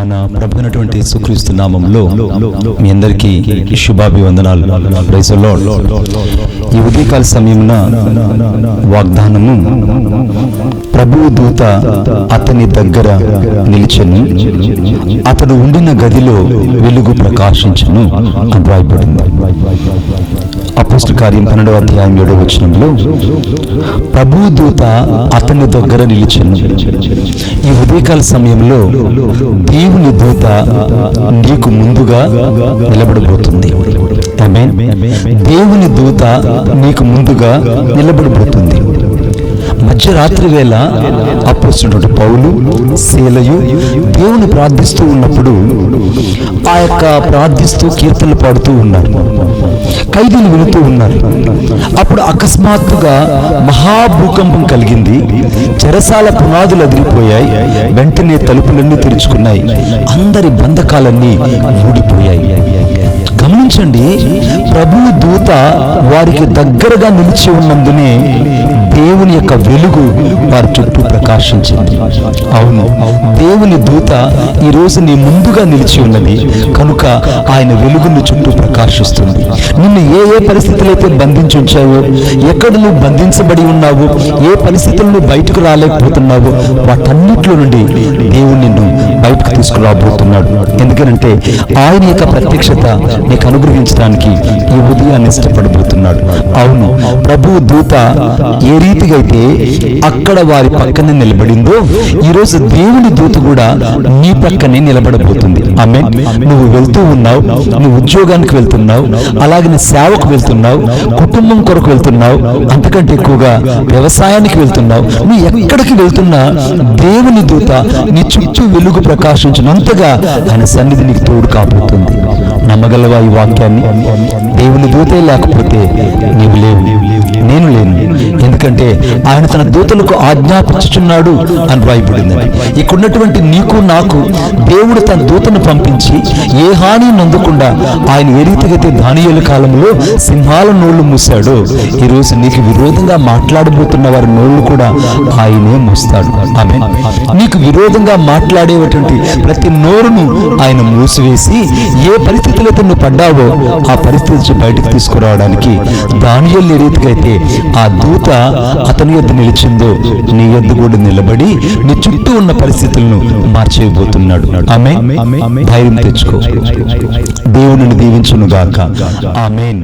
మన ప్రభునటువంటి సుక్రీస్తు నామంలో మీ అందరికీ శుభాభివందనాలు. Praise ఈ ఉదయకాల సమయమున వాగ్దానము ప్రభువు దూత అతని దగ్గర నిలిచెను. అతడు ఉండిన గదిలో వెలుగు ప్రకాశించను అని రాయబడింది అపోస్టు కార్యం పన్నెండవ అధ్యాయం ఏడవ వచనంలో ప్రభు దూత అతని దగ్గర నిలిచెను. ఈ ఉదయకాల సమయంలో దేవుని దూత నీకు ముందుగా నిలబడబోతుంది. దేవుని దూత నీకు ముందుగా నిలబడబోతుంది. మధ్యరాత్రి వేళ అపోస్తున్నటువంటి పౌలు శీలయు దేవుని ప్రార్థిస్తూ ఉన్నప్పుడు ఆ యొక్క ప్రార్థిస్తూ కీర్తనలు పాడుతూ ఉన్నారు. ఖైదీలు వినుతూ ఉన్నారు. అప్పుడు అకస్మాత్తుగా మహాభూకంపం కలిగింది. చెరసాల పునాదులు అదిరిపోయాయి. వెంటనే తలుపులన్నీ తెరుచుకున్నాయి. అందరి బంధకాలన్నీ ఊడిపోయాయి. గమనించండి ప్రభు దూత వారికి దగ్గరగా నిలిచి ఉన్నందునే దేవుని యొక్క వెలుగు వారి చుట్టూ ప్రకాశించింది. అవును దేవుని దూత ఈరోజు నీ ముందుగా నిలిచి ఉన్నది. కనుక ఆయన వెలుగుని చుట్టూ ప్రకాశిస్తుంది. నిన్ను ఏ ఏ పరిస్థితులు అయితే బంధించి ఉంచావో ఎక్కడ నువ్వు బంధించబడి ఉన్నావో ఏ పరిస్థితుల్లో బయటకు రాలేకపోతున్నావో వాటన్నిట్లో నుండి దేవుడు నిన్ను బయటకు తీసుకురాబోతున్నాడు. ఎందుకనంటే ఆయన యొక్క ప్రత్యక్షత నీకు అనుగ్రహించడానికి ఈ ఉదయాన్ని ఇష్టపడబోతున్నాడు. అవును ప్రభు దూత ఏ రీతి అయితే అక్కడ వారి పక్కనే నిలబడిందో ఈ రోజు దేవుని దూత కూడా నీ పక్కనే నిలబడబోతుంది. ఆమె నువ్వు వెళ్తూ ఉన్నావు నువ్వు ఉద్యోగానికి వెళ్తున్నావు అలాగే నీ సేవకు వెళ్తున్నావు కుటుంబం కొరకు వెళ్తున్నావు అంతకంటే ఎక్కువగా వ్యవసాయానికి వెళ్తున్నావు. నువ్వు ఎక్కడికి వెళ్తున్నా దేవుని దూత నీ చుట్టూ వెలుగు ప్రకాశించినంతగా ఆయన సన్నిధి నీకు తోడు కాబోతుంది. నమ్మగలవా ఈ వాక్యాన్ని? దేవుని దూతే లేకపోతే నీవు లేవు. నేను లేను. ఎందుకంటే ఆయన తన దూతలకు ఆజ్ఞాపించుచున్నాడు అని రాయబడింది ఇక్కడున్నటువంటి నీకు నాకు దేవుడు తన దూతను పంపించి ఏ హాని నందకుండా ఆయన ఏ రీతికైతే దానియుల కాలంలో సింహాల నోళ్ళు మూశాడో ఈరోజు నీకు విరోధంగా మాట్లాడబోతున్న వారి నోళ్ళు కూడా ఆయనే మూస్తాడు. ఆమె నీకు విరోధంగా మాట్లాడేటువంటి ప్రతి నోరును ఆయన మూసివేసి ఏ పరిస్థితులు నువ్వు పడ్డావో ఆ పరిస్థితి బయటకు తీసుకురావడానికి దానియులు ఏ రీతికైతే ఆ దూత అతని యొద్ద నిలిచిందో నీ యొద్ద కూడా నిలబడి నీ చుట్టూ ఉన్న పరిస్థితులను మార్చేయబోతున్నాడు. ఆమె ధైర్యం తెచ్చుకో. దేవుని దీవించును గాక ఆమెన్.